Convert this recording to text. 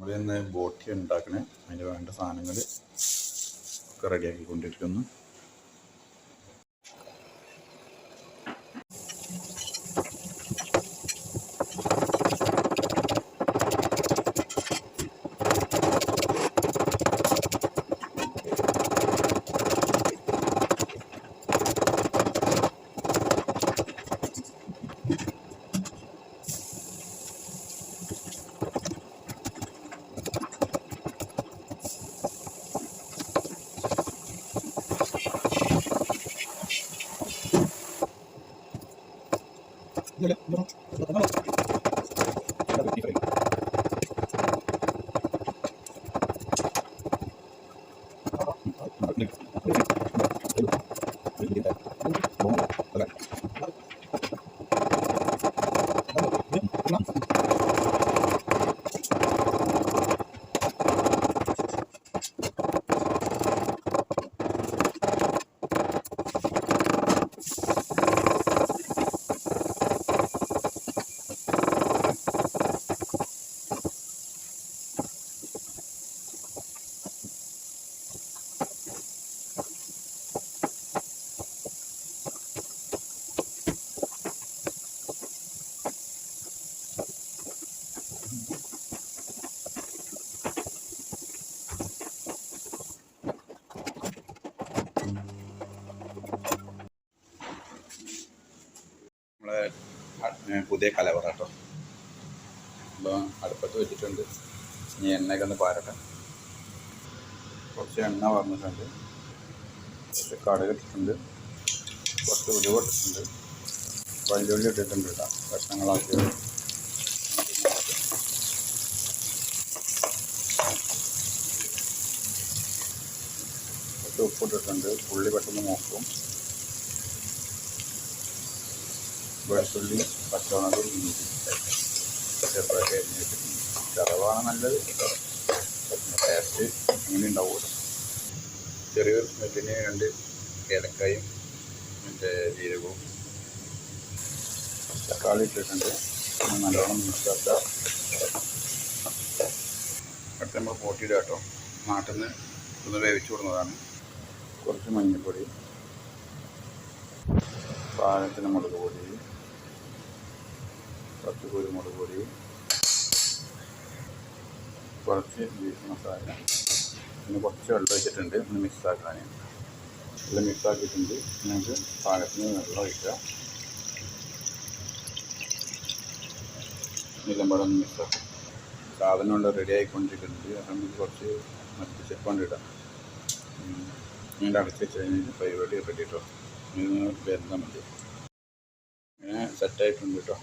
നമ്മൾ ഇന്ന് ബോട്ടി ഉണ്ടാക്കണേ അതിന് വേണ്ട സാധനങ്ങൾ ഒക്കെ 一二你就放好了等了 പുതിയ കലവറ കേട്ടോ അപ്പോൾ അടുപ്പത്ത് വെച്ചിട്ടുണ്ട്. ഇനി എണ്ണയൊക്കെ ഒന്ന് പാരട്ടെ. കുറച്ച് എണ്ണ പറഞ്ഞിട്ടുണ്ട് കുറച്ച് കടുക് കുറച്ച് ഉലുവ ഇട്ടിട്ടുണ്ട്. വല്ലുള്ളി ഇട്ടിട്ടുണ്ട് കേട്ടോ. കഷ്ണങ്ങളാക്കി. കുറച്ച് ഉപ്പിട്ടിട്ടുണ്ട് ഉള്ളി പെട്ടെന്ന് നോക്കും വെളുത്തുള്ളി പച്ചമുളക് ഇഞ്ചി ചെറുതായിട്ട് നല്ലത്. ടേസ്റ്റ് അങ്ങനെ ഉണ്ടാവും ചെറിയൊരു സ്മെല്ലിന് രണ്ട് ഏലക്കായും മറ്റേ ജീരകവും തക്കാളി ഇട്ടിട്ടുണ്ട്. നല്ലോണം മിക്സ് അടുത്ത് നമ്മൾ പോട്ടിയിടുക കേട്ടോ. നാട്ടിൽ നിന്ന് ഒന്ന് വേവിച്ചു കൊടുക്കുന്നതാണ്. കുറച്ച് മഞ്ഞൾപ്പൊടി പാകത്തിന് മുളക് പൊടി കുരുമുളക് പൊടി കുറച്ച് ബീഫ് മസാല പിന്നെ കുറച്ച് വെള്ളം വെച്ചിട്ടുണ്ട് ഒന്ന് മിക്സ് ആക്കാൻ എല്ലാം മിക്സ് ആക്കിയിട്ടുണ്ട്. നമുക്ക് പാകത്തിന് വെള്ളം ഒഴിക്കുക എല്ലാം കൂടെ ഒന്ന് മിക്സ് ആക്കും. സാധനം കൊണ്ട് റെഡി ആയിക്കൊണ്ടിരിക്കുന്നുണ്ട്. അപ്പം നമുക്ക് കുറച്ച് മറ്റ് ചെപ്പണ്ട് ഇടാം. ഇങ്ങനെ അടച്ച് വെച്ച് കഴിഞ്ഞാൽ പരിപാടി റെഡി കേട്ടോ ഇനി വരുന്നാൽ മതി. ഇങ്ങനെ സെറ്റായിട്ടുണ്ട് കേട്ടോ.